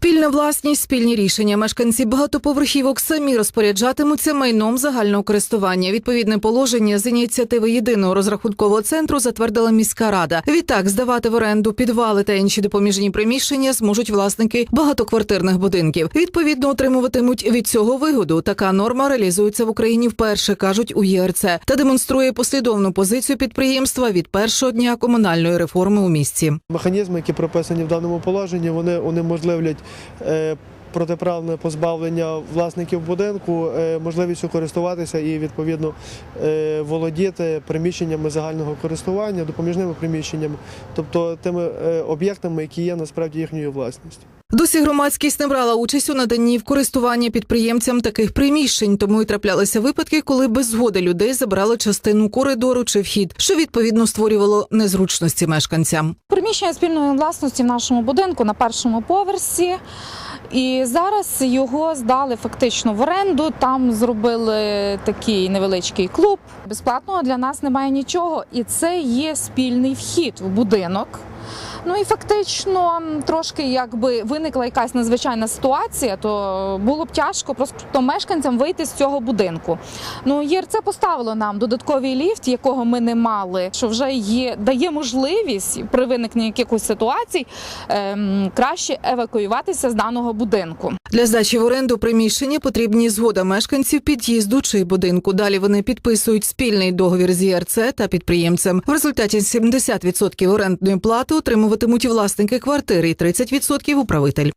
Спільна власність, спільні рішення. Мешканці багатоповерхівок самі розпоряджатимуться майном загального користування. Відповідне положення з ініціативи єдиного розрахункового центру затвердила міська рада. Відтак здавати в оренду підвали та інші допоміжні приміщення зможуть власники багатоквартирних будинків. Відповідно, отримуватимуть від цього вигоду. Така норма реалізується в Україні вперше, кажуть у ЄРЦ, та демонструє послідовну позицію підприємства від першого дня комунальної реформи у місті. Механізми, які прописані в даному положенні, вони унеможливлять uh, протиправне позбавлення власників будинку, е, можливістю користуватися і відповідно е, володіти приміщеннями загального користування, допоміжними приміщеннями, тобто тими е, об'єктами, які є насправді їхньою власністю. Досі громадськість не брала участь у наданні в користування підприємцям таких приміщень, тому й траплялися випадки, коли без згоди людей забрали частину коридору чи вхід, що відповідно створювало незручності мешканцям. Приміщення спільної власності в нашому будинку на першому поверсі. І зараз його здали фактично в оренду. Там зробили такий невеличкий клуб. Безплатного для нас немає нічого, і це є спільний вхід в будинок. Ну і фактично трошки якби виникла якась надзвичайна ситуація, то було б тяжко просто мешканцям вийти з цього будинку. Ну ЄРЦ поставило нам додатковий ліфт, якого ми не мали, що вже є дає можливість при виникненні якихось ситуацій ем, краще евакуюватися з даного будинку. Для здачі в оренду приміщення потрібні згода мешканців під'їзду чи будинку. Далі вони підписують спільний договір з ЄРЦ та підприємцем. В результаті 70% орендної плати отримуватимуть власники квартири і 30% управитель.